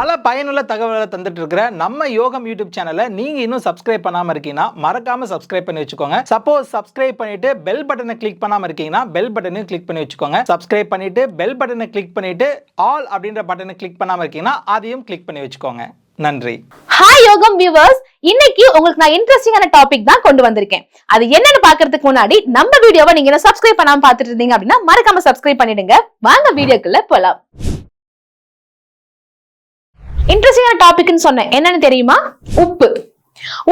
பல பயனுள்ள தகவல்களை தந்துட்டு இருக்கிற நம்ம யோகம் யூடியூப் சேனலை நீங்க இன்னும் சப்ஸ்கிரைப் பண்ணாம இருக்கீங்கன்னா மறக்காம சப்ஸ்கிரைப் பண்ணி வச்சுக்கோங்க. சப்போஸ் சப்ஸ்கிரைப் பண்ணிட்டு பெல் பட்டனை கிளிக் பண்ணாம இருக்கீங்கன்னா பெல் பட்டனையும் கிளிக் பண்ணி வச்சுக்கோங்க. சப்ஸ்கிரைப் பண்ணிட்டு பெல் பட்டனை கிளிக் பண்ணிட்டு ஆல் அப்படின்ற பட்டனை கிளிக் பண்ணாம இருக்கீங்கன்னா அதையும் கிளிக் பண்ணி வச்சுக்கோங்க. நன்றி. ஹாய் யோகம் வியூவர்ஸ் இன்னைக்கு உங்களுக்கு நான் இன்ட்ரெஸ்டிங்கான டாபிக் தான் கொண்டு வந்திருக்கேன். அது என்னன்னு பாக்குறதுக்கு முன்னாடி நம்ம வீடியோவை நீங்க சப்ஸ்கிரைப் பண்ணாம பாத்துட்டு இருந்தீங்க அப்படின்னா மறக்காம சப்ஸ்கிரைப் பண்ணிடுங்க. வாங்க வீடியோக்குள்ள போலாம். இன்ட்ரெஸ்டிங்கான டாபிக்னு சொன்னேன். என்னன்னு தெரியுமா? உப்பு.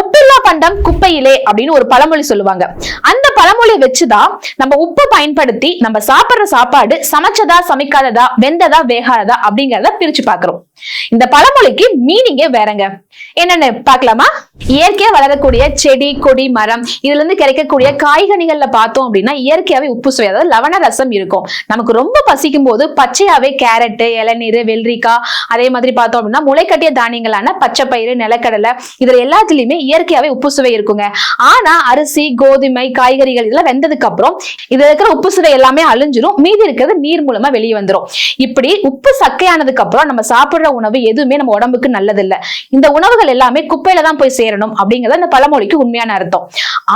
உப்பில்லா பண்டம் குப்பையிலே அப்படின்னு ஒரு பழமொழி சொல்லுவாங்க. அந்த பழமொழியை வச்சுதான் நம்ம உப்பு பயன்படுத்தி நம்ம சாப்பிடுற சாப்பாடு சமைச்சதா சமைக்காததா வெந்ததா வேகாததா அப்படிங்கறத பிரிச்சு பாக்குறோம் இந்த பழமொழிக்கு மீனிங்கே வேறங்க. என்னன்னு பார்க்கலாமா? இயற்கையா வளரக்கூடிய செடி கொடி மரம் இதுல இருந்து கிடைக்கக்கூடிய காய்கனிகள்ல பார்த்தோம் அப்படின்னா இயற்கையாவே உப்பு சுவை அதாவது லவண ரசம் இருக்கும். நமக்கு ரொம்ப பசிக்கும் போது பச்சையாவே கேரட் இளநீர் வெள்ளரிக்காய் அதே மாதிரி பார்த்தோம் அப்படின்னா முளைக்கட்டிய தானியங்களான பச்சைப்பயிறு நிலக்கடலை இதுல எல்லாத்துலயுமே இயற்கையாவே உப்பு சுவை இருக்குங்க. ஆனா அரிசி கோதுமை காய்கறிகள் இதெல்லாம் வெந்ததுக்கு அப்புறம் இதுல இருக்கிற உப்பு சுவை எல்லாமே அழிஞ்சிரும். மீதி இருக்கிறது நீர் மூலமா வெளியே வந்துரும். இப்படி உப்பு சக்கையானதுக்கு அப்புறம் நம்ம சாப்பிடுற உணவு எதுவுமே நம்ம உடம்புக்கு நல்லதில்லை. இந்த உணவுகள் எல்லாமே குப்பையில தான் போய் சேரணும் அப்படிங்கறது இந்த பழமொழிக்கு உண்மையான அர்த்தம்.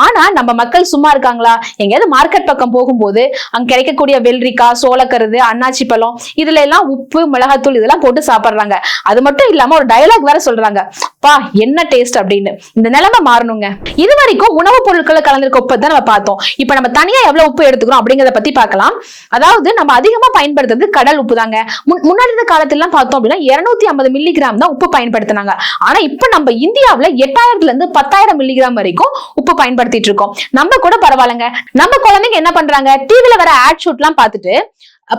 ஆனா நம்ம மக்கள் சும்மா இருக்காங்களா? எங்கேயாவது மார்க்கெட் பக்கம் போகும்போது அங்க கிடைக்கக்கூடிய வெள்ளரிக்காய் சோளக்கருது அன்னாச்சி பழம் இதுல எல்லாம் உப்பு மிளகாத்தூள் இதெல்லாம் போட்டு சாப்பிடுறாங்க. அது மட்டும் இல்லாம ஒரு டயலாக் வேற சொல்றாங்க. பா என்ன டேஸ்ட் அப்படின்னு? இந்த நிலைமை மாறணுங்க. இது வரைக்கும் உணவுப் பொருட்களை கலந்திருக்க உப்பு தான் நம்ம பார்த்தோம். இப்ப நம்ம தனியா எவ்வளவு உப்பு எடுத்துக்கிறோம் அப்படிங்கறத பத்தி பார்க்கலாம். அதாவது நம்ம அதிகமா பயன்படுத்துறது கடல் உப்பு தாங்க. முன்னாடி இருந்த காலத்துல எல்லாம் பார்த்தோம் அப்படின்னா இருநூத்தி ஐம்பது மில்லிகிராம் தான் உப்பு பயன்படுத்தினாங்க. ஆனா இப்ப நம்ம இந்தியாவுல எட்டாயிரத்துல இருந்து பத்தாயிரம் மில்லிகிராம் வரைக்கும் உப்பு பயன்படுத்திட்டு இருக்கோம். நம்ம கூட பரவாயில்லைங்க. நம்ம குழந்தைங்க என்ன பண்றாங்க? டிவில வர ஆட் ஷூட் எல்லாம் பார்த்துட்டு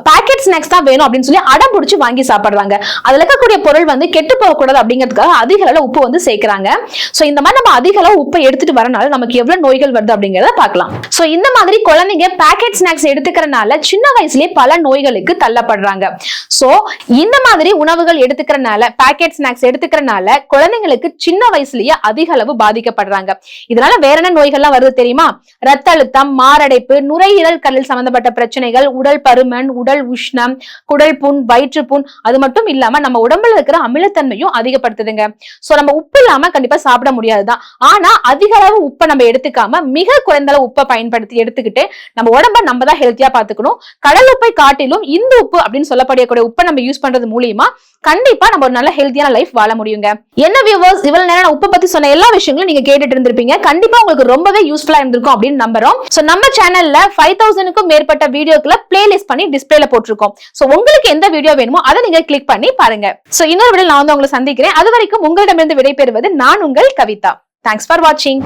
பாக்கெட் ஸ்நாக்ஸ் தான் வேணும் அப்படின்னு சொல்லி அடம் பிடிச்சி வாங்கி சாப்பிடுறாங்க. அதுல இருக்கக்கூடிய பொருள் வந்து கெட்டு போகக்கூடாது அப்படிங்கிறதுக்காக அதிக அளவு உப்பு வந்து சேர்க்கிறாங்க. சோ இந்த மாதிரி நம்ம அதிக அளவு உப்பை எடுத்துட்டு வரனால நமக்கு எவ்வளவு நோய்கள் வருது அப்படிங்கறத பார்க்கலாம். சோ இந்த மாதிரி குழந்தைங்க பாக்கெட் ஸ்நாக்ஸ் எடுத்துக்கிறனால சின்ன வயசுலயே பல நோய்களுக்கு தள்ளப்படுறாங்க. சோ இந்த மாதிரி உணவுகள் எடுத்துக்கிறனால பாக்கெட் ஸ்நாக்ஸ் எடுத்துக்கிறனால குழந்தைங்களுக்கு சின்ன வயசுலயே அதிக அளவு பாதிக்கப்படுறாங்க. இதனால வேற என்ன நோய்கள்லாம் வருது தெரியுமா? ரத்த அழுத்தம் மாரடைப்பு நுரையீரல் கல்லில் சம்பந்தப்பட்ட பிரச்சனைகள் உடல் பருமன் உடல் உஷ்ணம் குடல் புண் வயிற்று புண் அது மட்டும் இல்லாம நம்ம உடம்புல இருக்கிற அமிலத்தன்மையும் அதிகப்படுத்துதுங்க. சோ நம்ம உப்பு இல்லாம கண்டிப்பா சாப்பிட முடியாதுதான். ஆனா அதிக அளவு உப்பை நம்ம எடுத்துக்காம மிக குறைந்த அளவு உப்பை பயன்படுத்தி எடுத்துக்கிட்டு நம்ம உடம்ப நம்ம தான் ஹெல்த்தியா பாத்துக்கணும் கடல் உப்பை காட்டிலும் இந்த உப்பு அப்படின்னு சொல்லப்படக்கூடிய உப்பை நம்ம யூஸ் பண்றது மூலியமா கண்டிப்பா நம்ம ஒரு நல்ல ஹெல்த்தியான லைஃப் வாழ முடியுங்க. என்ன வியூவர்ஸ் இவ்வளவு நேரம் உப்பை பத்தி சொன்ன எல்லா விஷயங்களும் நீங்க கேட்டுட்டு இருந்திருப்பீங்க. கண்டிப்பா உங்களுக்கு ரொம்பவே யூஸ்ஃபுல்லா இருந்திருக்கும் அப்படின்னு நம்புறோம். சோ நம்ம சேனல்ல ஃபைவ் தௌசண்ட்க்கும் மேற்பட்ட வீடியோக்களை பிளேலிஸ்ட் பண்ணி டிஸ்பிளேல போட்டிருக்கோம். சோ உங்களுக்கு எந்த வீடியோ வேணுமோ அதை நீங்க கிளிக் பண்ணி பாருங்க. சோ இன்னொரு வீடியோ நான் வந்து உங்களை சந்திக்கிறேன். அது வரைக்கும் உங்களிடமிருந்து விடைபெறுவது நான் உங்கள் கவிதா. தேங்க்ஸ் ஃபார் வாட்சிங்